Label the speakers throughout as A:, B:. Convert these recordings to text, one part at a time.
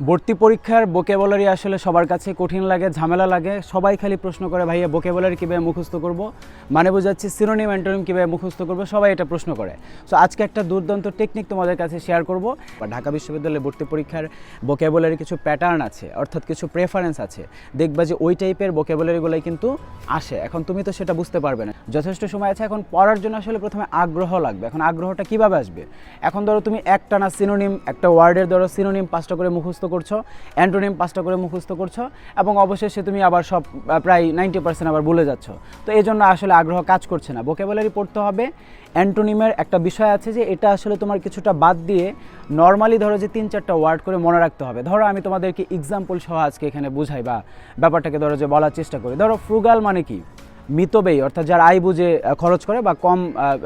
A: ভর্তি পরীক্ষার বোকেবলারি আসলে সবার কাছে কঠিন লাগে, ঝামেলা লাগে। সবাই খালি প্রশ্ন করে, ভাইয়া বোকেবলারি কীভাবে মুখস্থ করব? মানে বোঝাচ্ছি সিনোনিম অ্যান্টোনিম কীভাবে মুখস্থ করব, সবাই এটা প্রশ্ন করে। সো আজকে একটা দুর্দান্ত টেকনিক তোমাদের কাছে শেয়ার করব। বা ঢাকা বিশ্ববিদ্যালয়ে ভর্তি পরীক্ষার বোকেবলারি কিছু প্যাটার্ন আছে, অর্থাৎ কিছু প্রেফারেন্স আছে, দেখবা যে ওই টাইপের বোকেবলারিগুলোই কিন্তু আসে। এখন তুমি তো সেটা বুঝতে পারবে না। যথেষ্ট সময় আছে, এখন পড়ার জন্য আসলে প্রথমে আগ্রহ লাগবে। এখন আগ্রহটা কীভাবে আসবে? এখন ধরো তুমি একটা না সিনোনিম একটা ওয়ার্ডের ধরো সিনোনিম পাঁচটা করে মুখস্থ করছ, অ্যান্টোনিম পাঁচটা করে মুখস্থ করছ, এবং অবশেষে তুমি আবার সব প্রায় নাইনটি পার্সেন্ট আবার বলে যাচ্ছ। তো এই জন্য আসলে আগ্রহ কাজ করছে না। ভোকেবুলারি পড়তে হবে। অ্যান্টোনিমের একটা বিষয় আছে যে, এটা আসলে তোমার কিছুটা বাদ দিয়ে নর্মালি ধরো যে তিন চারটা ওয়ার্ড করে মনে রাখতে হবে। ধরো আমি তোমাদেরকে এক্সাম্পল সহ আজকে এখানে বুঝাই বা ব্যাপারটাকে ধরো যে বলার চেষ্টা করি। ধরো ফ্রুগাল মানে কি? মিতব্যয়ী অর্থাৎ যার আয় বুঝে খরচ করে বা কম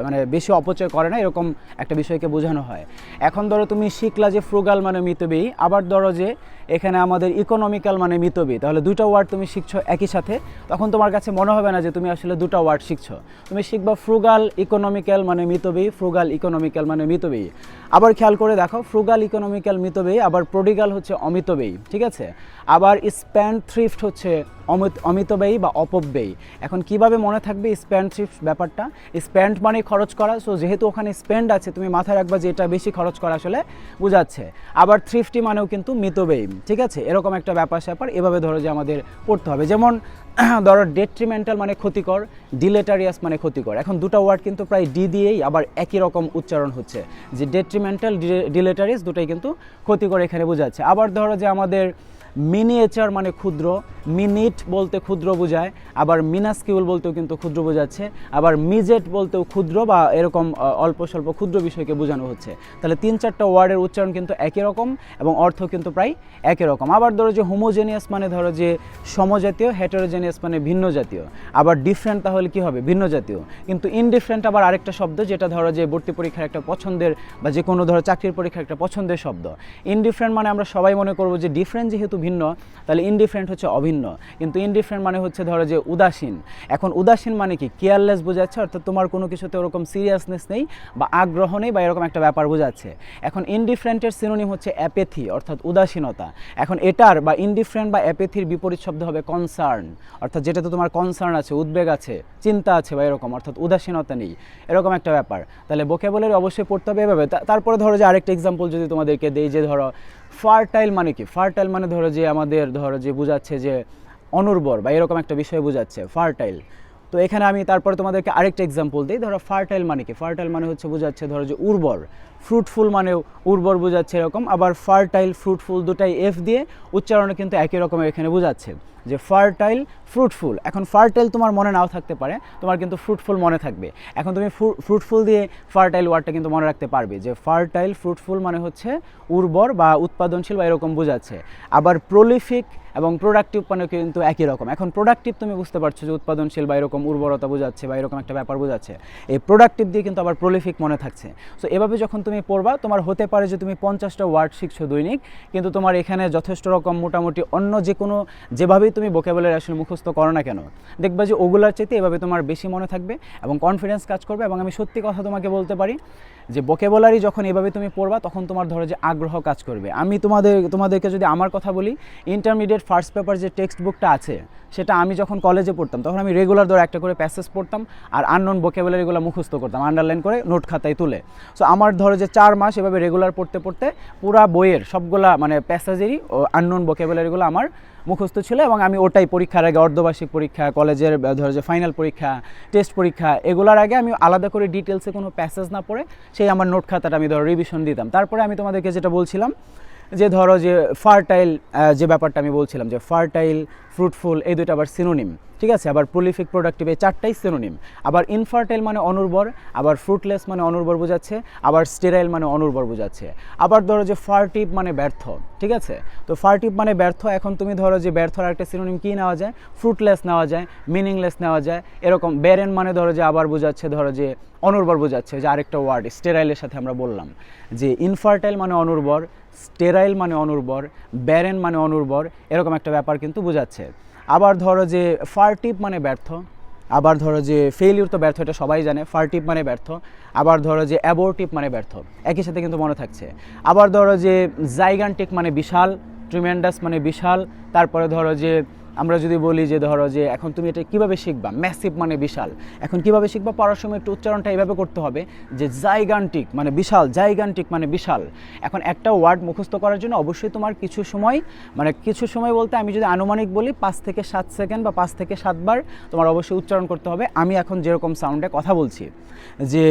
A: মানে বেশি অপচয় করে না, এরকম একটা বিষয়কে বোঝানো হয়। এখন ধরো তুমি শিখলা যে ফ্রুগাল মানে মিতব্যয়ী আবার ধরো যে এখানে আমাদের ইকোনমিক্যাল মানে মিতব্যয়ী। তাহলে দুটো ওয়ার্ড তুমি শিখছো একই সাথে। তখন তোমার কাছে মনে হবে না যে তুমি আসলে দুটো ওয়ার্ড শিখছো। তুমি শিখবা ফ্রুগাল ইকোনমিক্যাল মানে মিতব্যয়ী ফ্রুগাল ইকোনমিক্যাল মানে মিতব্যয়ী। আবার খেয়াল করে দেখো ফ্রুগাল ইকোনমিক্যাল মিতব্যয়ী, আবার প্রডিগাল হচ্ছে অমিতব্যয়ী, ঠিক আছে? আবার স্প্যান্ড থ্রিফট হচ্ছে অমিত, অমিতব্যয়ী বা অপব্যয়ী। এখন কীভাবে মনে থাকবে স্প্যান্ড থ্রিফট ব্যাপারটা? স্প্যান্ড মানে খরচ করা সো যেহেতু ওখানে স্পেন্ড আছে, তুমি মাথায় রাখবা যে এটা বেশি খরচ করা আসলে বোঝাচ্ছে। আবার থ্রিফটি মানেও কিন্তু মিতব্যয়ী। ঠিক আছে? এরকম একটা ব্যাপার স্যাপার, এভাবে ধরো যে আমাদের পড়তে হবে। যেমন, ধরো ডেট্রিমেন্টাল মানে ক্ষতিকর ডিলেটারিয়াস মানে ক্ষতিকর। এখন দুটো ওয়ার্ড কিন্তু প্রায় ডি দিয়েই আবার একই রকম উচ্চারণ হচ্ছে। যে ডেট্রিমেন্টাল ডিলেটারিয়াস দুটাই কিন্তু ক্ষতিকর এখানে বোঝাচ্ছে। আবার ধরো যে আমাদের মিনিয়েচার মানে ক্ষুদ্র মিনিট বলতে ক্ষুদ্র বোঝায়, আবার মিনাস্কিউল বলতেও কিন্তু ক্ষুদ্র বোঝাচ্ছে, আবার মিজেট বলতেও ক্ষুদ্র বা এরকম অল্প স্বল্প ক্ষুদ্র বিষয়কে বোঝানো হচ্ছে। তাহলে তিন চারটা ওয়ার্ডের উচ্চারণ কিন্তু একই রকম এবং অর্থ কিন্তু প্রায় একই রকম। আবার ধরো যে হোমোজেনিয়াস মানে ধরো যে সমজাতীয় হেটারোজেনিয়াস মানে ভিন্ন জাতীয় আবার ডিফারেন্ট তাহলে কি হবে? ভিন্ন জাতীয় কিন্তু ইনডিফারেন্ট আবার আরেকটা শব্দ, যেটা ধরো যে ভর্তি পরীক্ষার একটা পছন্দের বা যে কোনো ধরো চাকরির পরীক্ষার একটা পছন্দের শব্দ। ইনডিফারেন্ট মানে আমরা সবাই মনে করব যে ডিফারেন্ট যেহেতু ভিন্ন তাহলে ইনডিফারেন্ট হচ্ছে অভিন্ন। কিন্তু ইনডিফারেন্ট মানে হচ্ছে ধরো যে উদাসীন। এখন উদাসীন মানে কি? কেয়ারলেস বোঝাচ্ছে, অর্থাৎ তোমার কোনো কিছুতে ওরকম সিরিয়াসনেস নেই বা আগ্রহ নেই বা এরকম একটা ব্যাপার বোঝাচ্ছে। এখন ইনডিফারেন্টের সিনোনিম হচ্ছে অ্যাপেথি অর্থাৎ উদাসীনতা। এখন এটার বা ইনডিফারেন্ট বা অ্যাপেথির বিপরীত শব্দ হবে কনসার্ন অর্থাৎ যেটাতে তোমার কনসার্ন আছে, উদ্বেগ আছে, চিন্তা আছে বা এরকম, অর্থাৎ উদাসীনতা নেই। এরকম একটা ব্যাপার। তাহলে বোকেবলের অবশ্যই পড়তে হবে এভাবে। তারপরে ধরো যে আরেকটা এক্সাম্পল যদি তোমাদেরকে দেই যে ধরো ফার্টাইল মানে কি? ফার্টাইল মানে ধরো যে আমাদের ধরো যে বোঝাচ্ছে যে অনুর্বর বা এরকম একটা বিষয় বোঝাচ্ছে, ফার্টাইল। তো এখানে আমি তারপরে তোমাদেরকে আরেকটা এক্সাম্পল দিই। ধরো ফার্টাইল মানে কি? ফার্টাইল মানে হচ্ছে বোঝাচ্ছে ধরো যে উর্বর। ফ্রুটফুল মানে উর্বর বোঝাচ্ছে এরকম, আবার ফার্টাইল ফ্রুটফুল দুটাই এফ দিয়ে উচ্চারণে কিন্তু একই রকমের এখানে বোঝাচ্ছে। যে ফার্টাইল ফ্রুটফুল এখন ফার্টাইল তোমার মনে নাও থাকতে পারে, তোমার কিন্তু ফ্রুটফুল মনে থাকবে। এখন তুমি ফ্রুটফুল দিয়ে ফার্টাইল ওয়ার্ডটা কিন্তু মনে রাখতে পারবে যে ফার্টাইল ফ্রুটফুল মানে হচ্ছে উর্বর বা উৎপাদনশীল বা এরকম বোঝাচ্ছে। আবার প্রলিফিক এবং প্রোডাক্টিভ মানে কিন্তু একই রকম। এখন প্রোডাক্টিভ তুমি বুঝতে পারছ যে উৎপাদনশীল বা এরকম উর্বরতা বোঝাচ্ছে বা এরকম একটা ব্যাপার বোঝাচ্ছে। এই প্রোডাক্টিভ দিয়ে কিন্তু আবার প্রলিফিক মনে থাকছে। সো এভাবে যখন তুমি পড়বা, তোমার হতে পারে যে তুমি পঞ্চাশটা ওয়ার্ড শিখছো দৈনিক, কিন্তু তোমার এখানে যথেষ্ট রকম মোটামুটি অন্য যে কোনো যেভাবেই তুমি বোকেবলের আসলে মুখস্থ করো না কেন? দেখবা যে ওগুলার চাইতে এভাবে তোমার বেশি মনে থাকবে এবং কনফিডেন্স কাজ করবে এবং আমি সত্যি কথা তোমাকে বলতে পারি যে বোকেবলারি যখন এভাবে তুমি পড়বা, তখন তোমার ধরো যে আগ্রহ কাজ করবে। আমি তোমাদের, তোমাদেরকে যদি আমার কথা বলি ইন্টারমিডিয়েট ফার্স্ট পেপার যে টেক্সট বুকটা আছে, সেটা আমি যখন কলেজে পড়তাম, তখন আমি রেগুলার ধরো একটা করে প্যাসেজ পড়তাম আর আননোন বোকেবলারিগুলো মুখস্থ করতাম আন্ডারলাইন করে নোট খাতায় তুলে। সো আমার ধরো যে চার মাস এভাবে রেগুলার পড়তে পড়তে পুরা বইয়ের সবগুলা মানে প্যাসেজেরই আননোন বোকেবলারিগুলো আমার মুখস্থ ছিল এবং আমি ওটাই পরীক্ষার আগে অর্ধবার্ষিক পরীক্ষা কলেজের ধরো যে ফাইনাল পরীক্ষা টেস্ট পরীক্ষা, এগুলোর আগে আমি আলাদা করে ডিটেলসে কোনো প্যাসেজ না পড়ে সেই আমার নোট খাতাটা আমি ধরো রিভিশন দিতাম। তারপরে আমি তোমাদেরকে যেটা বলছিলাম যে ধরো যে ফার্টাইল যে ব্যাপারটা আমি বলছিলাম, যে ফার্টাইল ফ্রুটফুল এই দুটো আবার সিনোনিম ঠিক আছে? আবার প্রলিফিক প্রোডাক্টিভ এই চারটাই সিনোনিম আবার ইনফার্টাইল মানে অনুর্বর, আবার ফ্রুটলেস মানে অনুর্বর বোঝাচ্ছে, আবার স্টেরাইল মানে অনুর্বর বোঝাচ্ছে। আবার ধরো যে ফার্টিভ মানে ব্যর্থ, ঠিক আছে? তো ফার্টিভ মানে ব্যর্থ, এখন তুমি ধরো যে ব্যর্থর একটা সিনোনিম কী নেওয়া যায়? ফ্রুটলেস নেওয়া যায় মিনিংলেস নেওয়া যায়। এরকম ব্যারেন মানে ধরো যে আবার বোঝাচ্ছে, ধরো যে অনুর্বর বোঝাচ্ছে, যে আরেকটা ওয়ার্ড স্টেরাইলের সাথে আমরা বললাম। যে ইনফার্টাইল মানে অনুর্বর স্টেরাইল মানে অনুর্বর, ব্যারেন মানে অনুর্বর, এরকম একটা ব্যাপার কিন্তু বোঝাচ্ছে। আবার ধরো যে ফার্টিপ মানে ব্যর্থ, আবার ধরো যে ফেইলিউর তো ব্যর্থ, এটা সবাই জানে ফার্টিপ মানে ব্যর্থ, আবার ধরো যে অ্যাবোর্টিভ মানে ব্যর্থ, একই সাথে কিন্তু মনে থাকছে। আবার ধরো যে জাইগান্টিক মানে বিশাল ট্রিমেন্ডাস মানে বিশাল, তারপরে ধরো যে আমরা যদি বলি যে ধরো যে এখন তুমি এটা কীভাবে শিখবা? ম্যাসিভ মানে বিশাল। এখন কীভাবে শিখবা? পড়ার সময় একটু উচ্চারণটা এইভাবে করতে হবে যে জাইগান্টিক মানে বিশাল জাইগান্টিক মানে বিশাল। এখন একটা ওয়ার্ড মুখস্থ করার জন্য অবশ্যই তোমার কিছু সময় মানে কিছু সময় বলতে আমি যদি আনুমানিক বলি, পাঁচ থেকে সাত সেকেন্ড বা পাঁচ থেকে সাতবার তোমার অবশ্যই উচ্চারণ করতে হবে। আমি এখন যেরকম সাউন্ডে কথা বলছি, যে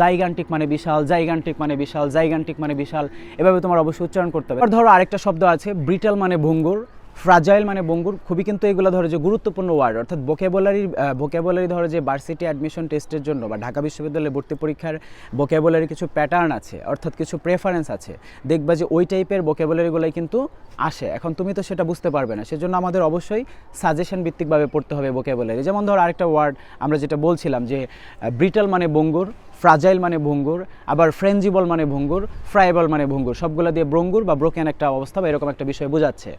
A: জাইগান্টিক মানে বিশাল জাইগান্টিক মানে বিশাল জাইগান্টিক মানে বিশাল, এভাবে তোমার অবশ্যই উচ্চারণ করতে হবে। ধরো আরেকটা শব্দ আছে ব্রিটাল মানে ভঙ্গুর। ফ্রাজাইল মানে বঙ্গুর, খুবই কিন্তু এগুলো ধরো যে গুরুত্বপূর্ণ ওয়ার্ড, অর্থাৎ ভোকেবুলারি ভোকেবুলারি ধরো যে ভার্সিটি অ্যাডমিশন টেস্টের জন্য বা ঢাকা বিশ্ববিদ্যালয়ে ভর্তি পরীক্ষার ভোকেবুলারি কিছু প্যাটার্ন আছে, অর্থাৎ কিছু প্রেফারেন্স আছে, দেখবা যে ওই টাইপের ভোকেবুলারিগুলোই কিন্তু আসে। এখন তুমি তো সেটা বুঝতে পারবে না, সেজন্য আমাদের অবশ্যই সাজেশন ভিত্তিকভাবে পড়তে হবে ভোকেবুলারি যেমন ধরো আরেকটা ওয়ার্ড আমরা যেটা বলছিলাম যে ব্রিটাল মানে বঙ্গুর ফ্রাজাইল মানে ভঙ্গুর, আবার ফ্রেঞ্জিবল মানে ভঙ্গুর, ফ্রাইবল মানে ভঙ্গুর, সবগুলো দিয়ে ব্রঙ্গুর বা ব্রোকেন একটা অবস্থা বা এরকম একটা বিষয় বোঝাচ্ছে।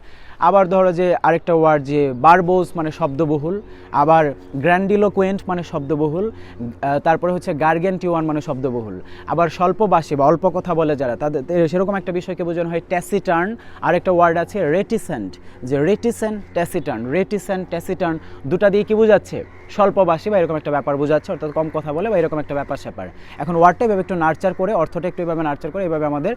A: আবার ধরো যে আরেকটা ওয়ার্ড যে বারবোজ মানে শব্দবহুল, আবার গ্র্যান্ডিলোকুয়েন্ট মানে শব্দবহুল তারপরে হচ্ছে গার্গেন্টিওয়ান মানে শব্দবহুল। আবার স্বল্পবাসী বা অল্প কথা বলে যারা, তাদের সেরকম একটা বিষয়কে বোঝানো হয় ট্যাসিটার্ন। আরেকটা ওয়ার্ড আছে রেটিসেন্ট, যে রেটিসেন্ট, ট্যাসিটার্ন রেটিসেন্ট, ট্যাসিটার্ন দুটা দিয়ে কি বোঝাচ্ছে? স্বল্পবাসী বা এরকম একটা ব্যাপার বোঝাচ্ছে, অর্থাৎ কম কথা বলে বা এরকম একটা ব্যাপার স্যাপার এখন ওয়ার্ডটা এভাবে একটু নার্চার করে, অর্থটা একটু এভাবে নার্চার করে, এভাবে আমাদের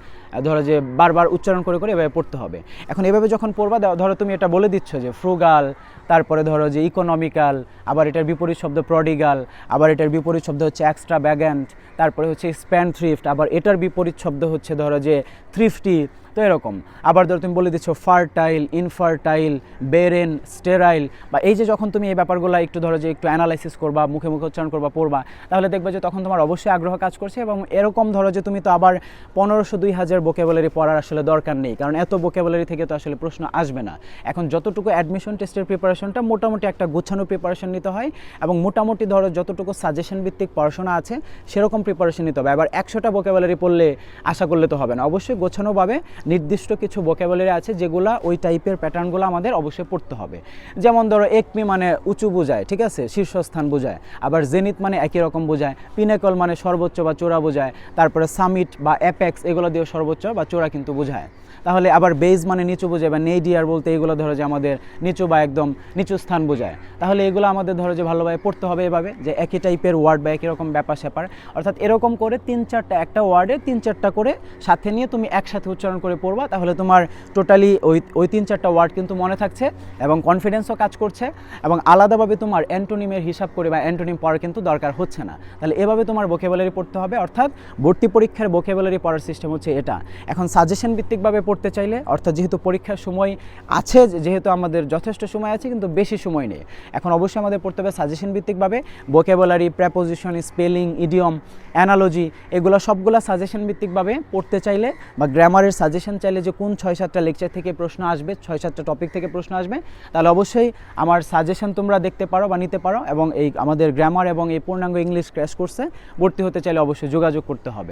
A: ধরো যে বারবার উচ্চারণ করে করে এভাবে পড়তে হবে। এখন এভাবে যখন পড়বা, ধরো তুমি এটা বলে দিচ্ছ যে ফ্রুগাল তারপরে ধরো যে ইকোনমিক্যাল আবার এটার বিপরীত শব্দ প্রডিগাল আবার এটার বিপরীত শব্দ হচ্ছে এক্সট্রা ব্যাগ্যান্ট তারপরে হচ্ছে স্প্যান থ্রিফট আবার এটার বিপরীত শব্দ হচ্ছে ধরো যে থ্রিফটি তো এরকম। আবার ধরো তুমি বলে দিচ্ছ ফার্টাইল ইনফার্টাইল বেরেন স্টেরাইল বা এই যে যখন তুমি এই ব্যাপারগুলো একটু ধরো যে একটু অ্যানালাইসিস করবা, মুখে মুখে উচ্চারণ করবা, পড়বা, তাহলে দেখবে যে তখন তোমার অবশ্যই আগ্রহ কাজ করছে এবং এরকম ধরো যে তুমি তো আবার পনেরোশো দুই হাজার বোকেবলারি পড়ার আসলে দরকার নেই, কারণ এত বোকেবলারি থেকে তো আসলে প্রশ্ন আসবে না। এখন যতটুকু অ্যাডমিশন টেস্টের প্রিপারেশনটা মোটামুটি একটা গোছানো প্রিপারেশন নিতে হয় এবং মোটামুটি ধরো যতটুকু সাজেশন ভিত্তিক পড়াশোনা আছে, সেরকম প্রিপারেশন নিতে হবে। আবার একশোটা বোকেবুলারি পড়লে আশা করলে তো হবে না। অবশ্যই গোছানোভাবে নির্দিষ্ট কিছু ভোকাবুলারি আছে যেগুলো ওই টাইপের প্যাটার্নগুলো আমাদের অবশ্যই পড়তে হবে। যেমন ধরো, একমি মানে উঁচু বোঝায়, ঠিক আছে? শীর্ষস্থান বোঝায়। আবার জেনিত মানে একই রকম বোঝায়। পিনেকল মানে সর্বোচ্চ বা চোরা বোঝায়। তারপরে সামিট বা অ্যাপেক্স এগুলো দিয়ে সর্বোচ্চ বা চোরা কিন্তু বোঝায়। তাহলে আবার বেজ মানে নিচু বোঝায় বা নেইডিয়ার বলতে এগুলো ধরো যে আমাদের নিচু বা একদম নিচু স্থান বোঝায়। তাহলে এগুলো আমাদের ধরো যে ভালোভাবে পড়তে হবে এভাবে, যে একই টাইপের ওয়ার্ড বা একই রকম ব্যাপার স্যাপার। অর্থাৎ এরকম করে তিন চারটা, একটা ওয়ার্ডে তিন চারটা করে সাথে নিয়ে তুমি একসাথে উচ্চারণ করে পড়বা। তাহলে তোমার টোটালি ওই ওই তিন চারটা ওয়ার্ড কিন্তু মনে থাকছে এবং কনফিডেন্সও কাজ করছে এবং আলাদাভাবে তোমার অ্যান্টোনিমের হিসাব করে বা অ্যান্টোনিম পড়ার কিন্তু দরকার হচ্ছে না। তাহলে এভাবে তোমার ভোকেবুলারি পড়তে হবে। অর্থাৎ ভর্তি পরীক্ষার ভোকেবুলারি পড়ার সিস্টেম হচ্ছে এটা। এখন সাজেশন ভিত্তিকভাবে পড়তে চাইলে, অর্থাৎ যেহেতু পরীক্ষার সময় আছে যেহেতু আমাদের যথেষ্ট সময় আছে কিন্তু বেশি সময় নেই। এখন অবশ্যই আমাদের পড়তে হবে suggestion ভিত্তিকভাবে vocabulary preposition spelling idiom analogy এগুলো সবগুলো সাজেশন ভিত্তিকভাবে পড়তে চাইলে বা গ্রামারের সাজেশন চাইলে যে কোন ছয় সাতটা লেকচার থেকে প্রশ্ন আসবে, ছয় সাতটা টপিক থেকে প্রশ্ন আসবে, তাহলে অবশ্যই আমার সাজেশন তোমরা দেখতে পারো বা নিতে পারো এবং এই আমাদের গ্রামার এবং এই পূর্ণাঙ্গ ইংলিশ ক্র্যাশ কোর্সে ভর্তি হতে চাইলে অবশ্যই যোগাযোগ করতে হবে।